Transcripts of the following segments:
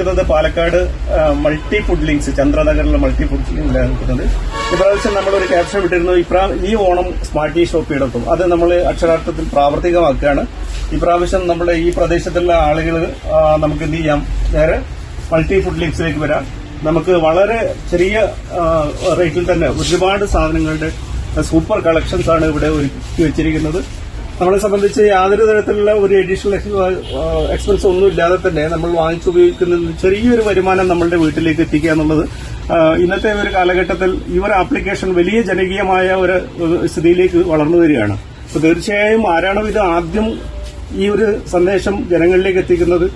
നിൽക്കുന്നത് Palakkad multi food links ചന്ദ്രനഗറിലെ multi food ലിങ്കിലാണ് നിൽക്കുന്നത്. ഇപ്രാവശ്യം നമ്മളൊരു ക്യാപ്ഷൻ വിട്ടിരുന്നു ഇപ്രാ ഈ ഓണം സ്മാർട്ട് ഷോപ്പിടത്തും അത് നമ്മൾ അക്ഷരാർത്ഥത്തിൽ പ്രാവർത്തികമാക്കുകയാണ്. ഇപ്രാവശ്യം നമ്മുടെ ഈ പ്രദേശത്തുള്ള ആളുകൾ നമുക്ക് എന്ത് ചെയ്യാം? നേരെ മൾട്ടി ഫുഡ് ലിങ്ക്സിലേക്ക് വരാം. നമുക്ക് വളരെ ചെറിയ റേറ്റിൽ തന്നെ ഒരുപാട് സാധനങ്ങളുടെ സൂപ്പർ കളക്ഷൻസ് ആണ് ഇവിടെ ഒരുക്കി വെച്ചിരിക്കുന്നത്. നമ്മളെ സംബന്ധിച്ച് യാതൊരു തരത്തിലുള്ള ഒരു അഡീഷണൽ എക്സ്പെൻസ് ഒന്നും ഇല്ലാതെ തന്നെ നമ്മൾ വാങ്ങിച്ചുപയോഗിക്കുന്ന ചെറിയൊരു വരുമാനം നമ്മളുടെ വീട്ടിലേക്ക് എത്തിക്കുക എന്നുള്ളത് ഇന്നത്തെ ഒരു കാലഘട്ടത്തിൽ ഈ ഒരു ആപ്ലിക്കേഷൻ വലിയ ജനകീയമായ ഒരു സ്ഥിതിയിലേക്ക് വളർന്നു വരികയാണ്. അപ്പൊ തീർച്ചയായും ആരാണോ ഇത് ആദ്യം ഈ ഒരു സന്ദേശം ജനങ്ങളിലേക്ക് എത്തിക്കുന്നത്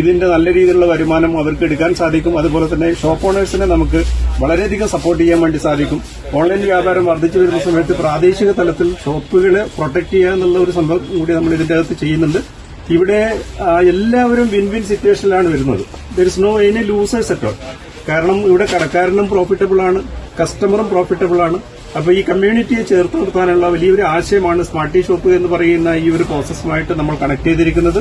ഇതിന്റെ നല്ല രീതിയിലുള്ള വരുമാനം അവർക്ക് എടുക്കാൻ സാധിക്കും. അതുപോലെ തന്നെ ഷോപ്പ് ഓണേഴ്സിനെ നമുക്ക് വളരെയധികം സപ്പോർട്ട് ചെയ്യാൻ വേണ്ടി സാധിക്കും. ഓൺലൈൻ വ്യാപാരം വർദ്ധിച്ചു വരുന്ന സമയത്ത് പ്രാദേശിക തലത്തിൽ ഷോപ്പുകളെ പ്രൊട്ടക്ട് ചെയ്യുക എന്നുള്ള ഒരു സംഭവം കൂടി നമ്മൾ ഇതിന്റെ അകത്ത് ചെയ്യുന്നുണ്ട്. ഇവിടെ എല്ലാവരും വിൻ വിൻ സിറ്റുവേഷനിലാണ് വരുന്നത്. There is no any losers at all കാരണം ഇവിടെ കടക്കാരനും പ്രോഫിറ്റബിൾ ആണ് കസ്റ്റമറും പ്രോഫിറ്റബിൾ ആണ്. അപ്പൊ ഈ കമ്മ്യൂണിറ്റിയെ ചേർത്ത് നിർത്താനുള്ള വലിയൊരു ആശയമാണ് സ്മാർട്ടി ഷോപ്പ് എന്ന് പറയുന്ന ഈ ഒരു പ്രോസസ്സുമായിട്ട് നമ്മൾ കണക്ട് ചെയ്തിരിക്കുന്നത്.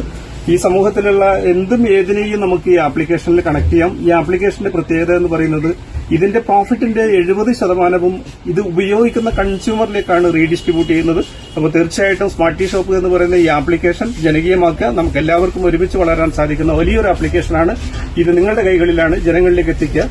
ഈ സമൂഹത്തിലുള്ള എന്തും ഏതിനെയും നമുക്ക് ഈ ആപ്ലിക്കേഷനിൽ കണക്ട് ചെയ്യാം. ഈ ആപ്ലിക്കേഷന്റെ പ്രത്യേകത എന്ന് പറയുന്നത് ഇതിന്റെ പ്രോഫിറ്റിന്റെ എഴുപത് ശതമാനവും ഇത് ഉപയോഗിക്കുന്ന കൺസ്യൂമറിലേക്കാണ് റീഡിസ്ട്രിബ്യൂട്ട് ചെയ്യുന്നത്. അപ്പോൾ തീർച്ചയായിട്ടും സ്മാർട്ട് ഷോപ്പ് എന്ന് പറയുന്ന ഈ ആപ്ലിക്കേഷൻ ജനകീയമാക്കുക. നമുക്ക് എല്ലാവർക്കും ഒരുമിച്ച് വളരാൻ സാധിക്കുന്ന വലിയൊരു ആപ്ലിക്കേഷനാണ് ഇത് നിങ്ങളുടെ കൈകളിലാണ് ജനങ്ങളിലേക്ക് എത്തിക്കുക.